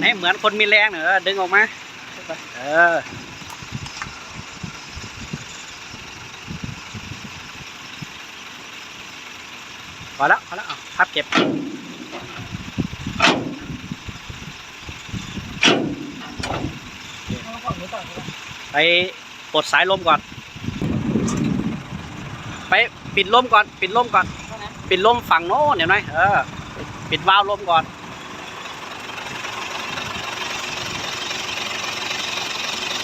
ให้เหมือนคนมีแรงเนอดึงออกมาเออพอแล้วพอแล้วพับเก็บไปปลดสายลมก่อน ไปปิดลมก่อน ปิดลมก่อน ปิดลมฝั่งโน้นเห็นไหมเออ ปิดวาล์วลมก่อน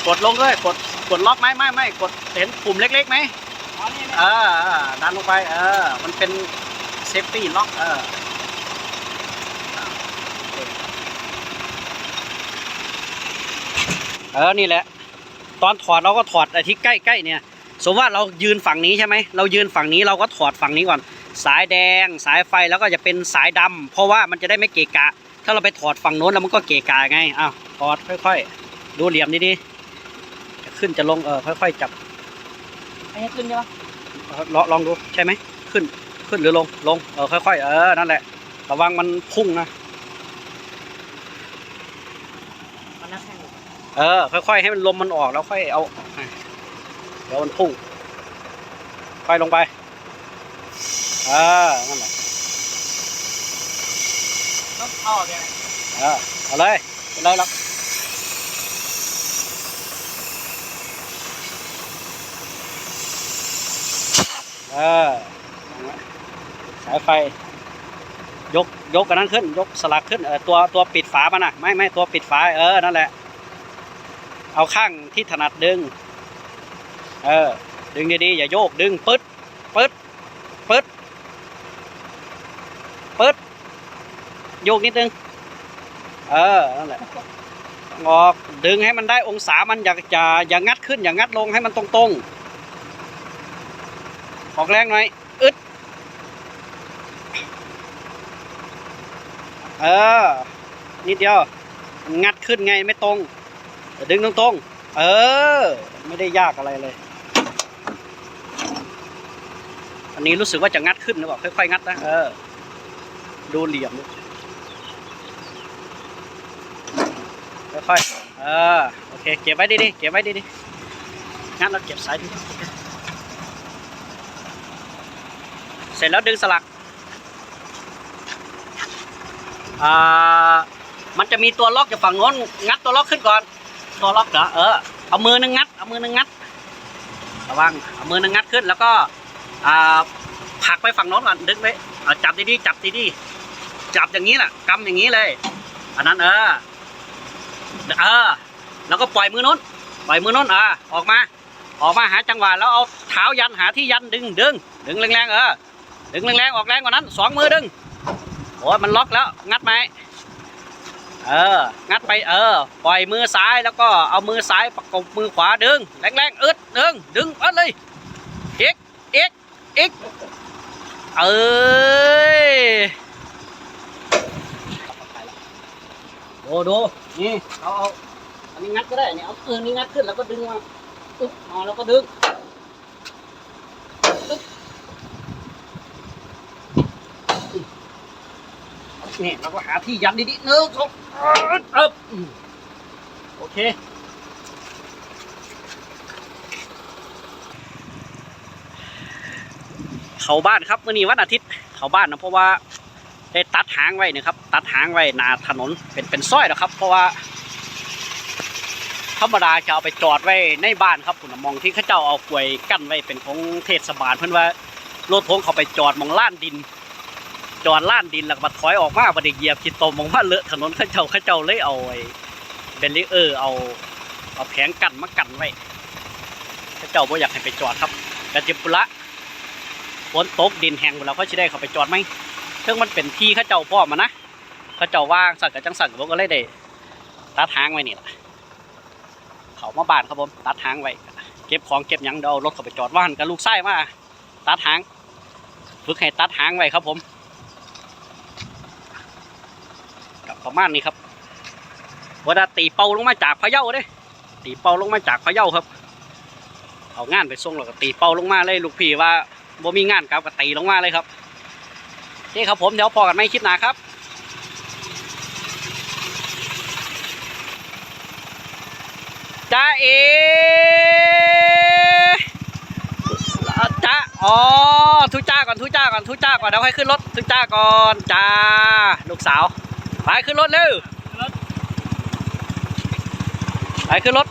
กดลงเลยกดกดล็อกไหมไม่ไม่กดเห็นปุ่มเล็กๆไหมเออเออดันลงไปเออมันเป็นเซฟตี้ล็อกเออเออนี่แหละ ตอนถอดเราก็ถอดไอ้ที่ใกล้ๆเนี่ย สมมติว่าเรายืนฝั่งนี้ใช่ไหมเรายืนฝั่งนี้เราก็ถอดฝั่งนี้ก่อน สายแดง สายไฟแล้วก็จะเป็นสายดำเพราะว่ามันจะได้ไม่เกะกะ ถ้าเราไปถอดฝั่งโน้นแล้วมันก็เกะกะไงอ้าวถอดค่อยๆ ดูเหลี่ยมดีๆจะ ขึ้นจะลงเออค่อยๆจับอันนี้ขึ้นใช่ปะเออลองลองดูใช่ไหมขึ้นขึ้นหรือลงลงเออค่อยๆเออนั่นแหละ ระวังมันพุ่งนะมันนักแข่งเออค่อยๆให้มันลมมันออกแล้วค่อยเอาอะเดี๋ยวมันพุ่งค่อยลงไปเออนั่นแหละต้องเอาออกยังไงเออเอาเลยไปเลยหรอก เออสายไฟ ยกยกกันนั้นขึ้น ยกสลักขึ้นเออตัวตัวปิดฝามันนะไม่ไม่ตัวปิดฝาเออนั่นแหละ เอาข้างที่ถนัดดึง เออ ดึงดีๆอย่าโยกดึงปึ๊ดปึ๊ดปึ๊ดปึ๊ดโยกนิดนึง เออนั่นแหละงอกดึงให้มันได้องศามันอย่าอย่าอย่างัดขึ้น อย่างัดลงให้มันตรงๆ ออกแรงหน่อยอึดเออ นิดเดียว งัดขึ้นไงไม่ตรง ดึงตรงๆ เออ ไม่ได้ยากอะไรเลย อันนี้รู้สึกว่าจะงัดขึ้นหรือเปล่าค่อยๆงัดนะ เออ ดูเหลี่ยมค่อยๆ เออ โอเค เก็บไว้ดีๆ เก็บไว้ดีๆ งั้นเราเก็บสายดี เสร็จแล้วดึงสลักอ่ามันจะมีตัวล็อกจากฝั่งโน้นงัดตัวล็อกขึ้นก่อน ตัวล็อกเหรอเออเอามือนึงงัดเอามือนึงงัดระวังเอามือนึงงัดขึ้นแล้วก็อ่าผลักไปฝั่งโน้นก่อนดึงไว้เอาจับดีๆจับดีๆจับอย่างนี้แหละกำอย่างนี้เลยอันนั้นเออเออแล้วก็ปล่อยมือนู้นปล่อยมือนู้นอ่าออกมา ออกมาหาจังหวะแล้วเอาเท้ายันหาที่ยันดึงดึงดึงแรงๆเออ ดึงแรงๆออกแรงกว่านั้นสองมือดึงโอ้ยมันล็อกแล้วงัดไหมเออ งัดไปเออ ปล่อยมือซ้ายแล้วก็เอามือซ้ายประกบมือขวาดึงแรงๆอึดดึงดึงอัดเลยอีกอีกอีกเอ้ยโอ้ดูนี่เอาเอาอันนี้งัดก็ได้เนี่ยเอาเออนี่งัดขึ้นแล้วก็ดึงมาอึ๊บมาแล้วก็ดึงอึ๊บ นี่เราก็หาที่ยันดีๆหนึ่งสองอึ๊บอึ๊บโอเค เขาบ้านครับมื่อนี้วันอาทิตย์เขาบ้านนะเพราะว่าได้ตัดหางไว้นี่ยครับ ตัดหางไว้หนาถนนเป็นเป็นสร้อยนะครับ เพราะว่าธรรมดาจะเอาไปจอดไว้ในบ้านครับผมนะมองที่เขาเจ้าเอากลวยกั้นไว้เป็นของเทศบาลเพื่อนว่ารถทงเขาไปจอดมองล้านดิน จอดล้านดินแล้วก็มาถอยออกมาบัดเหยียบขีดตมมองว่าเลอะถนนเขาเจ้าเขาเจ้าเลยเอาไอ้เบลลิเออร์เอาเอาแผงกั้นมากั้นไว้เขาเจ้าบ่อยากให้ไปจอดครับกระจิบุระฝนตกดินแห้งหมดแล้วเขาจะได้เขาไปจอดไหมซึ่งมันเป็นที่เขาเจ้าพ่อมานะเขาเจ้าว่างสั่งกับจังสั่งผมก็เลยได้ตัดทางไว้นี่แหละเขามาบานครับผมตัดทางไว้เก็บของเก็บยังเดี๋ยวเอารถเขาไปจอดว่านกับลูกไส้มาตัดทางฝึกให้ตัดทางไว้ครับผม ประมาณนี้ครับว่าตีเป่าลงมาจากพะเยาเด้ ตีเป่าลงมาจากพะเยาครับ เอางานไปส่งแล้วก็ตีเป่าลงมาเลยลูกพี่ว่าบ่มีงานครับก็ตีลงมาเลยครับนี่ครับผมเดี๋ยวพอกันไม่คิดหนาครับจ้าเอจ้าอ๋อทุจ้าก่อนทุจ้าก่อนทุจ้าก่อนเดี๋ยวให้ขึ้นรถทุจ้าก่อนจ้าลูกสาว ไปขึ้นรถเร็วไปขึ้นรถ